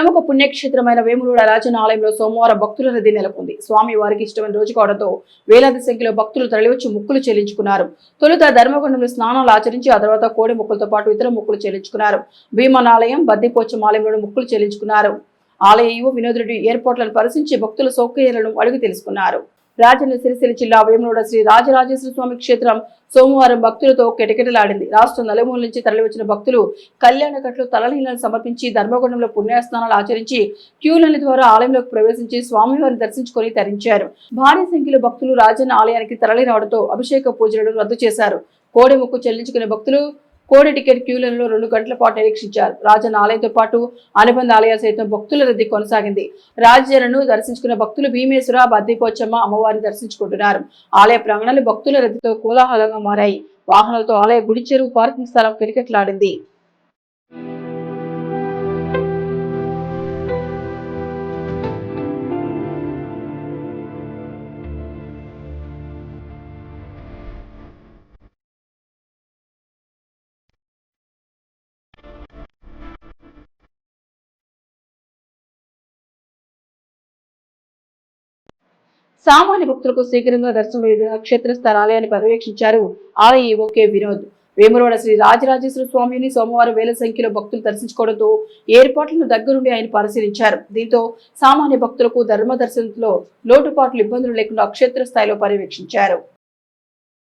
ప్రముఖ పుణ్యక్షేత్రమైన వేములూడ రాజన ఆలయంలో సోమవారం భక్తుల రద్దీ నెలకొంది. స్వామి వారికి ఇష్టమైన రోజు కావడంతో వేలాది సంఖ్యలో భక్తులు తరలివచ్చి ముక్కులు చెల్లించుకున్నారు. తొలుత ధర్మగుండంలో స్నానాలు ఆచరించి ఆ తర్వాత కోడి ముక్కులతో పాటు ఇతర ముక్కులు చెల్లించుకున్నారు. భీమనాలయం బద్దిపోచం ఆలయంలోని ముక్కులు చెల్లించుకున్నారు. ఆలయ యువ వినోదుడి ఏర్పాట్లను పరిశీలించి భక్తుల సౌకర్యాలను అడిగి తెలుసుకున్నారు. రాజన్న సిరిసిల్ల జిల్లా వేములవాడ శ్రీ రాజరాజేశ్వర స్వామి క్షేత్రం సోమవారం భక్తులతో కిటకిటలాడింది. రాష్ట్రం నలుమూల నుంచి తరలివచ్చిన భక్తులు కళ్యాణకట్లు తలనీలను సమర్పించి ధర్మగుండంలో పుణ్యస్నానాలు ఆచరించి క్యూలైన్ ద్వారా ఆలయంలోకి ప్రవేశించి స్వామివారిని దర్శించుకొని తరించారు. భారీ సంఖ్యలో భక్తులు రాజన్న ఆలయానికి తరలిరావడంతో అభిషేక పూజలను రద్దు చేశారు. కోడి ముక్కు చెల్లించుకునే భక్తులు కోడి టికెట్ క్యూలలో రెండు గంటల పాటు నిరీక్షించారు. రాజన్న ఆలయంతో పాటు అనుబంధ ఆలయాలు సైతం భక్తుల రద్దీ కొనసాగింది. రాజన్నను దర్శించుకున్న భక్తులు భీమేశ్వర బద్దీపోచమ్మ అమ్మవారిని దర్శించుకుంటున్నారు. ఆలయ ప్రాంగణాలు భక్తుల రద్దీతో కోలాహలంగా మారాయి. వాహనాలతో ఆలయ గుడి చెరువు పార్కింగ్ స్థలం కిరికెట్లాడింది సామాన్య భక్తులకు శీఘ్రంగా దర్శనం వివిధ క్షేత్రస్థల ఆలయాన్ని పర్యవేక్షించారు ఆలయ ఈవోకే వినోద్. వేములవాడ శ్రీ రాజరాజేశ్వర స్వామిని సోమవారం వేల సంఖ్యలో భక్తులు దర్శించుకోవడంతో ఏర్పాట్లను దగ్గరుండి ఆయన పరిశీలించారు. దీంతో సామాన్య భక్తులకు ధర్మ దర్శనంలో లోటుపాట్లు ఇబ్బందులు లేకుండా క్షేత్ర స్థాయిలో పర్యవేక్షించారు.